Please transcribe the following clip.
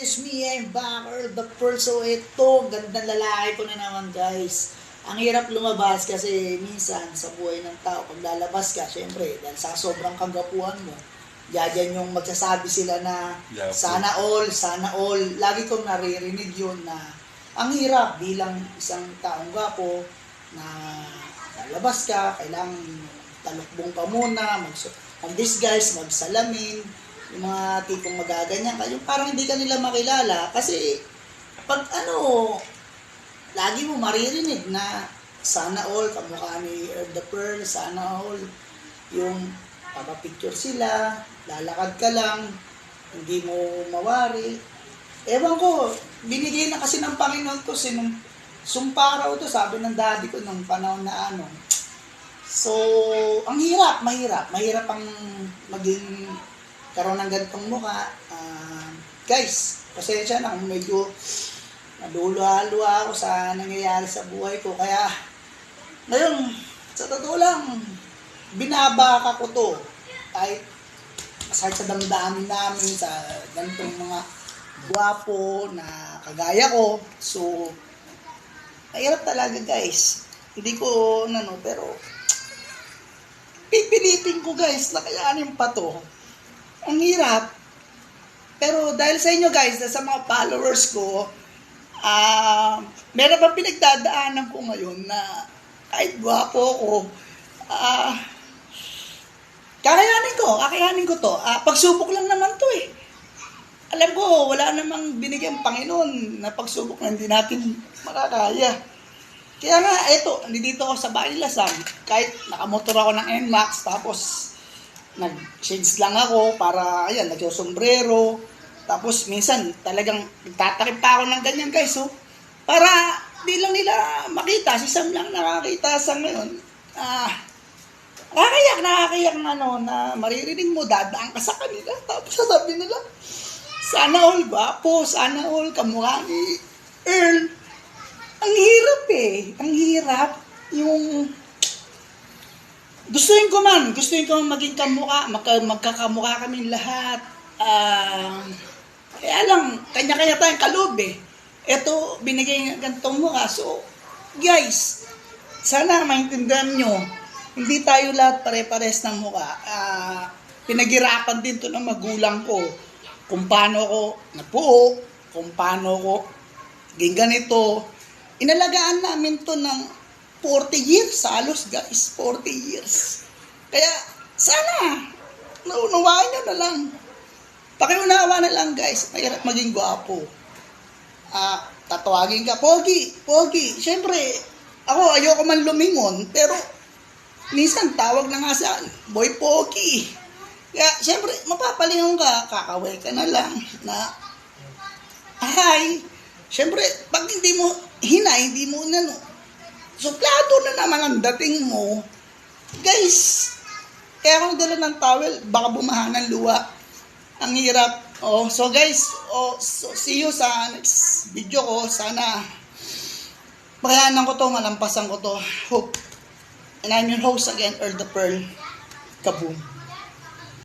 it's me, I'm back, Earl the Pearl. So ito, gandang lalaki ko na naman guys. Ang hirap lumabas kasi minsan sa buhay ng tao, pag lalabas ka, syempre, dahil sa sobrang kagapuhan mo, Diyan yung magsasabi sila na sana all, sana all. Lagi kong naririnig yun na ang hirap bilang isang taong gwapo na lalabas ka, kailangan talukbong ka muna, mag, mag-disguise, magsalamin, yung mga tipong magaganyan ka, parang hindi ka nila makilala kasi pag ano, lagi mo maririnig na sana all, kamukha ni Earl the Pearl, sana all, yung papapicture sila, lalakad ka lang, hindi mo mawari. Ewan ko, binigay na kasi ng Panginoon to, sinum, sumpa raw to, sabi ng daddy ko nung panahon na ano. So, ang hirap, mahirap. Mahirap ang maging karoon ng ganitong mukha. Ah, guys, pasensya na kung medyo naduluha-luha ako sa nangyayari sa buhay ko. Kaya, ngayon, sa totoo lang, binabaka ko to. Kahit aside sa damdamin namin, sa ganitong mga gwapo na kagaya ko. So, mahirap talaga guys. Hindi ko, ano, pero pipilitin ko guys, nakayanin pa to. Ang hirap. Pero dahil sa inyo guys, sa mga followers ko, ah, meron pa pinagdadaanan ko ngayon na kahit gwapo ko, ah, kakayanin ko, kakayanin ko to. Ah, pagsubok lang naman to eh. Alam ko, wala namang binigyan Panginoon na pagsubok na hindi natin makakaya. Kaya nga, eto, nandito ako sa Bailasan. Kahit nakamotor ako ng NMAX, tapos nag-shades lang ako para, ayan, nagsusombrero. Tapos minsan, talagang nagtatakip pa ako ng ganyan, guys, oh. Para di lang nila makita. Si Sam lang nakakita sa ngayon. Ah, nakakayak, nakakayak na, ano, na maririnig mo, dadaan ka sa kanila. Tapos sasabi nila, sana all gwapo, sana all kamukha ni Earl. Ang hirap eh. Ang hirap. Yung... Gustuin ko man. Gustuin ko maging kamukha. Magka, magkakamukha kami lahat. Ah... kaya lang, kanya-kanya tayong kaloob eh. Ito, binigay ng gantong mukha. So, guys, sana maintindihan nyo, hindi tayo lahat pare-pares ng mukha. Ah, pinaghirapan din to ng magulang ko kung paano ko napuo, kung paano ko ging ganito. Inalagaan namin to ng 40 years, halos guys, 40 years. Kaya, sana, naunawaan nyo na lang. Pakiunawa na lang guys, mahirap maging gwapo. Ah, tatawagin ka, Pogi, Pogi. Siyempre, ako ayoko man lumingon, pero minsan tawag na nga sa Boy Pogi. Kaya, siyempre, mapapalingon ka, kakaway ka na lang na, hi, siyempre, pag hindi mo, hina, hindi mo na, suplado na naman ang dating mo, guys, kaya ako nagdala ng towel, baka bumaha ng luwa. Ang hirap. Oh, so guys, oh, so see you sa next video ko. Sana pakayanan ko to, malampasan ko to. Hope. And I'm your host again, Earl the Pearl. Kaboom.